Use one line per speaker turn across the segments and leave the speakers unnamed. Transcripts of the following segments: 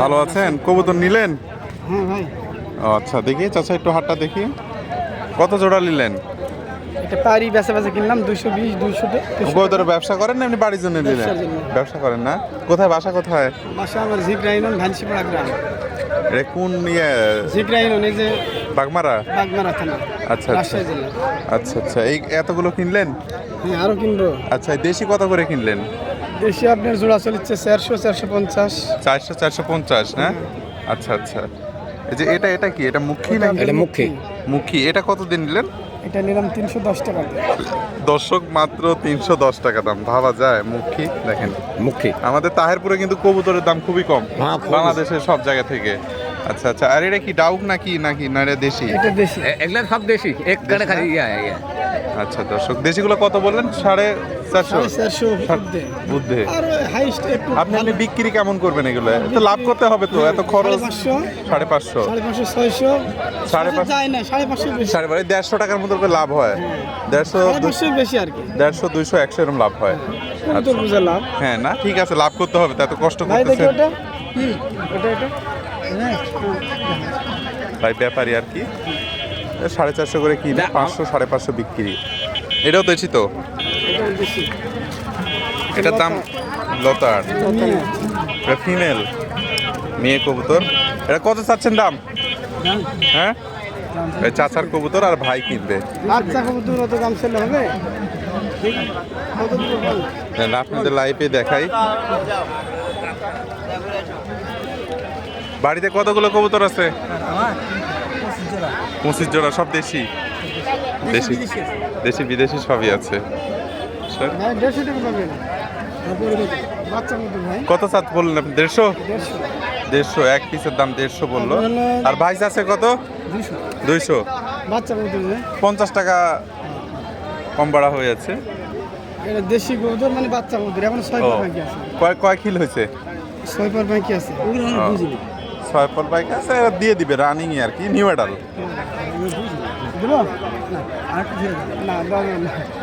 ভালো আছেন? কবুতর নিলেন?
হ্যাঁ
আচ্ছা দেখি চাচা একটু হাটটা দেখি। কত জোড়া নিলেন?
পারি বেচা বেচা কিনলাম দুইশো বিশ দুইশো
কবুতরের ব্যবসা করেন না এমনি বাড়ির জন্য নিলেন? ব্যবসা করেন না? কোথায় বাসা কোথায়?
বাসা আমার ঝিকরাইনন ভানসিপাড়া গ্রাম।
এটা কোন ইয়ে?
ঝিকরাইনন এই যে
বাগমারা?
বাগমারা থানা
আচ্ছা,
জেলা।
আচ্ছা আচ্ছা। এই এতগুলো কিনলেন?
হ্যাঁ আরও কিনবো।
আচ্ছা দেশি কত করে কিনলেন?
দেশি আপনার জোড়া চলছে চারশো চারশো পঞ্চাশ।
চারশো চারশো পঞ্চাশ না? আচ্ছা আচ্ছা। এই যে এটা এটা কি? এটা মুখী না
এটা মুখী।
মুখী। এটা কত দিন নিলেন?
এটা নিলাম তিনশো দশ টাকা।
দর্শক মাত্র তিনশো দশ টাকা দাম। ভাবা যায় মুখী? দেখেন।
মুখী।
আমাদের তাহেরপুরে কিন্তু কবুতরের দাম খুবই কম।
হ্যাঁ,
বাংলাদেশের সব জায়গা থেকে। আচ্ছা আচ্ছা। আর এটা কি ডাউক নাকি নাকি না এটা দেশি?
এটা দেশি।
এগুলা সব দেশি। এক কানে খালি ইয়া ইয়া।
আচ্ছা দর্শক দেশিগুলো কত বললেন? সাড়ে চারশো?
চারশো
বুদ্ধে।
আর হাইস্ট একটু
আপনি আপনি বিক্রি কেমন করবেন এগুলো? তো লাভ করতে হবে তো এত খরচ?
পাঁচশো।
সাড়ে পাঁচশো।
সাড়ে পাঁচশো ছয়শো।
সাড়ে
পাঁচশো বেশি।
সাড়ে বারে দেড়শো টাকার মতো করে লাভ হয়। দেড়শো
সাড়ে পাঁচশো বেশি আর কি।
দেড়শো দুইশো একশো এরকম লাভ হয়।
বুঝে লাভ?
হ্যাঁ না ঠিক আছে লাভ করতে হবে তা এত কষ্ট
ভাই হ্যাঁ।
ভাই ব্যাপারী আর কি? সাড়ে চারশো করে কিনে পাঁচশো সাড়ে পাঁচশো বিক্রি। এটাও তো? তো
এটা
এটার দাম লতার। এটা ফিমেল। মেয়ে কবুতর। এটা কত চাচ্ছেন দাম? হ্যাঁ? চাচার কবুতর আর ভাই কিনবে।
বাচ্চা কবুতর অত দাম ছেলে হবে?
আপনাদের লাইভে দেখাই। বাড়িতে কতগুলো কবুতর আছে? পঁচিশ জোড়া। সব দেশি? দেশি দেশি। বিদেশি সবই আছে। কত চাত বললেন? আপনি দেড়শো।
দেড়শো
এক পিসের দাম দেড়শো বলল। আর ভাইস আছে কত?
দুইশো।
পঞ্চাশ টাকা কম বাড়া হয়ে যাচ্ছে
এটা দেশি কবুতর মানে বাচ্চা কবুতর। এখন ছয় পর বাকি আছে।
কয় কয় কিল হয়েছে?
ছয় পর বাকি আছে। ওগুলো আমি বুঝিনি।
ছয় পর বাইক আছে এরা দিয়ে দিবে রানিং আর কি নিউ এডাল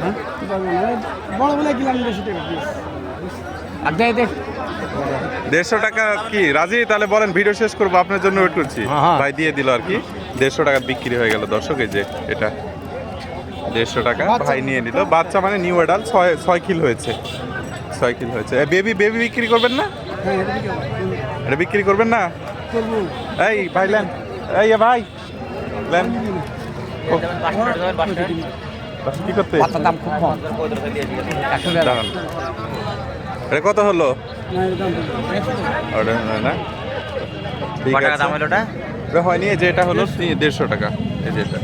হ্যাঁ? বলে গেলাম দেড়শো টাকা
কি? রাজি? তাহলে বলেন ভিডিও শেষ করব আপনার জন্য ওয়েট করছি।
হ্যাঁ, হ্যাঁ।
ভাই দিয়ে দিল আর কি। দেড়শো টাকা বিক্রি হয়ে গেল দর্শক এই যে এটা। দেড়শো টাকা ভাই নিয়ে নিল। বাচ্চা মানে নিউ এডাল ছয় ছয় কিল হয়েছে। ছয় কিল হয়েছে। বেবি বেবি বিক্রি করবেন না?
হ্যাঁ এটা
বিক্রি করবেন না? এই ভাই লেন এই ভাই লেন কি করতে
দাম খুব কম একশো টাকা
দাঁড়ান এটা কত হলো
না
ঠিক আছে হয়নি এই যে এটা হলো দেড়শো টাকা এই যে এটা